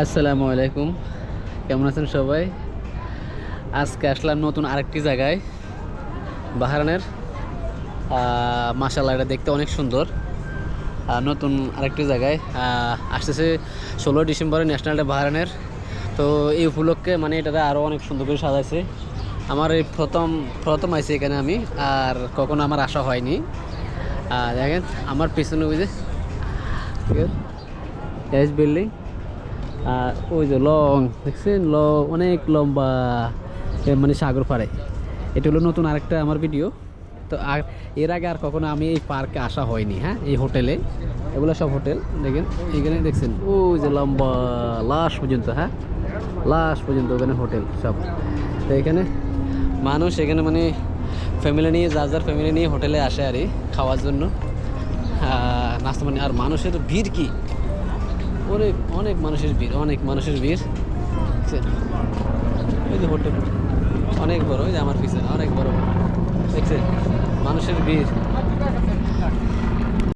আসসালামু আলাইকুম। কেমন আছেন সবাই? আজকে আসলাম নতুন আরেকটি জায়গায় বাহারানের মাসাল্লাহ এটা দেখতে অনেক সুন্দর। নতুন আরেকটি জায়গায়। আসতেছে ষোলো ডিসেম্বরে ন্যাশনাল ডে বাহারানের তো এই উপলক্ষে মানে এটাতে আরও অনেক সুন্দর করে সাজাইছে। আমার এই প্রথম প্রথম আইছি এখানে আমি, আর কখনো আমার আশা হয়নি। দেখেন, আমার পিছনে এস বিল্ডিং আর ওই যে লং, দেখছেন? ল, অনেক লম্বা মানে সাগর পাড়ে। এটা হলো নতুন আরেকটা আমার ভিডিও তো আর এর আগে আর কখনো আমি এই পার্কে আসা হয়নি হ্যাঁ? এই হোটেলে। এগুলো সব হোটেল, দেখেন? এখানে দেখছেন? ওই যে লম্বা লাস্ট পর্যন্ত হ্যাঁ? লাস্ট পর্যন্ত ওখানে হোটেল সব। তো এখানে মানুষ এখানে মানে ফ্যামিলি নিয়ে, যার যার ফ্যামিলি নিয়ে হোটেলে আসে আর খাওয়ার জন্য। নাস্তা মানে আর মানুষের ভিড় কি? অনেক অনেক মানুষের ভিড়, অনেক মানুষের ভিড়? ওই হোটেল। অনেক বড়, ওই যে আমার পিছনে, অনেক বড় দেখছেন? মানুষের ভিড়।